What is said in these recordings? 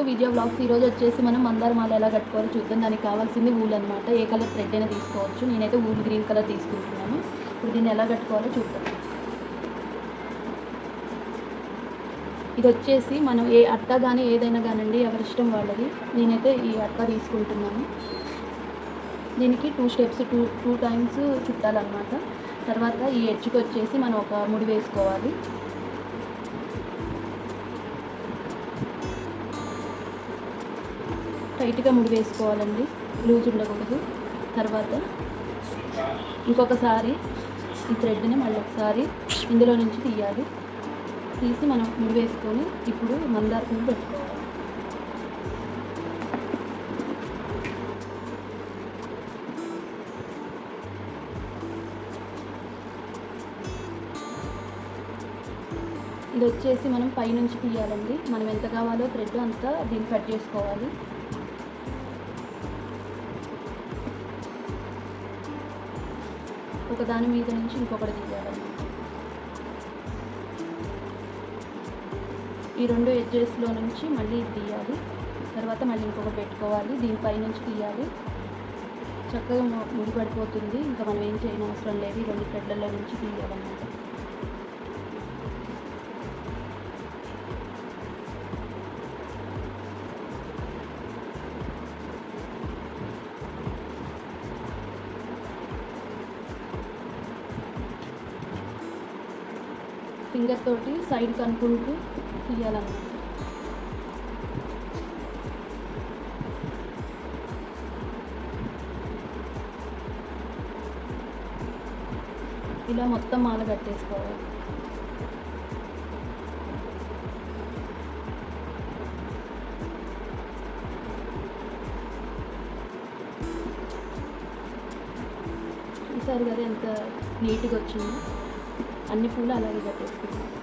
To Vijaya blogs ఈరోజు వచ్చేసి మనం మందార మాల ఎలా కట్టుకోవాలో చూద్దాం. దానికి కావాల్సింది ఊల్ అనమాట ఏ కలర్ థ్రెడ్ అయినా తీసుకోవచ్చు. నేనైతే ఊల్ గ్రీన్ కలర్ తీసుకుంటున్నాను. ఇప్పుడు దీన్ని ఎలా కట్టుకోవాలో చూద్దాం. ఇది వచ్చేసి మనం ఏ అట్ట కానీ ఏదైనా కానివ్వండి ఎవరి ఇష్టం వాళ్ళది నేనైతే ఈ అట్ట తీసుకుంటున్నాను. దీనికి two steps two two times చుట్టాలన్నమాట. తర్వాత ఈ ఎడ్జ్కి వచ్చేసి మనం ఒక ముడి వేసుకోవాలి. టైట్గా ముడి వేసుకోవాలండి. లూజ్ ఉండకూడదు. తర్వాత ఇంకొకసారి ఈ థ్రెడ్ని మళ్ళీ ఒకసారి ఇందులో నుంచి తీయాలి. తీసి మనం ముడి వేసుకొని ఇప్పుడు మందార పువ్వు పెట్టుకోవాలి. ఇది వచ్చేసి మనం పైనుంచి తీయాలండి. మనం ఎంత కావాలో థ్రెడ్ అంతా దీన్ని కట్ చేసుకోవాలి. ఒక దాని మీద నుంచి ఇంకొకటి తీయాలన్నమాట ఈ రెండు ఎడ్జెస్లో నుంచి మళ్ళీ తీయాలి తర్వాత మళ్ళీ ఇంకొకటి పెట్టుకోవాలి. దీనిపై నుంచి తీయాలి. చక్కగా ముడిపడిపోతుంది. ఇంకా మనం ఏం చేయని అవసరం లేదు. ఈ రెండు థ్రెడ్లలో నుంచి తీయాలన్నమాట. ఫింగర్ తోటి సైడ్ కనుక్కుంటూ తీయాలన్నమాట ఇలా మొత్తం మాల కట్టేసుకోవాలి. చూసారు కదా ఎంత నీట్గా వచ్చిందో. అన్ని పూలు అలాగే కట్టేసుకున్నాం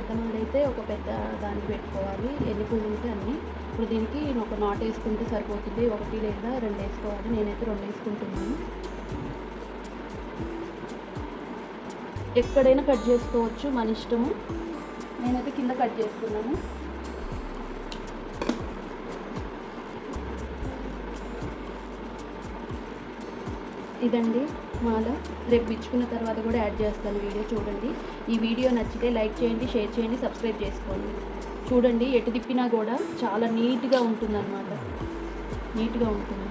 మనం పెద్ద అయితే ఒక పెద్ద దాన్ని పెట్టుకోవాలి. ఎన్ని పూలు ఉంటే అన్ని. ఇప్పుడు దీనికి ఒక నాట్ వేసుకుంటే సరిపోతుంది. ఒకటి లేదా రెండు వేసుకోవాలి. నేనైతే రెండు వేసుకుంటున్నాను. ఎక్కడైనా కట్ చేసుకోవచ్చు. మన ఇష్టము. నేనైతే కింద కట్ చేసుకున్నాను ఇదండి. మాల. రేపు ఇచ్చుకున్న తర్వాత కూడా యాడ్ చేస్తాను వీడియో చూడండి. ఈ వీడియో నచ్చితే లైక్ చేయండి షేర్ చేయండి సబ్స్క్రైబ్ చేసుకోండి. చూడండి ఎటు తిప్పినా కూడా చాలా నీట్గా ఉంటుందన్నమాట. నీట్గా ఉంటుంది.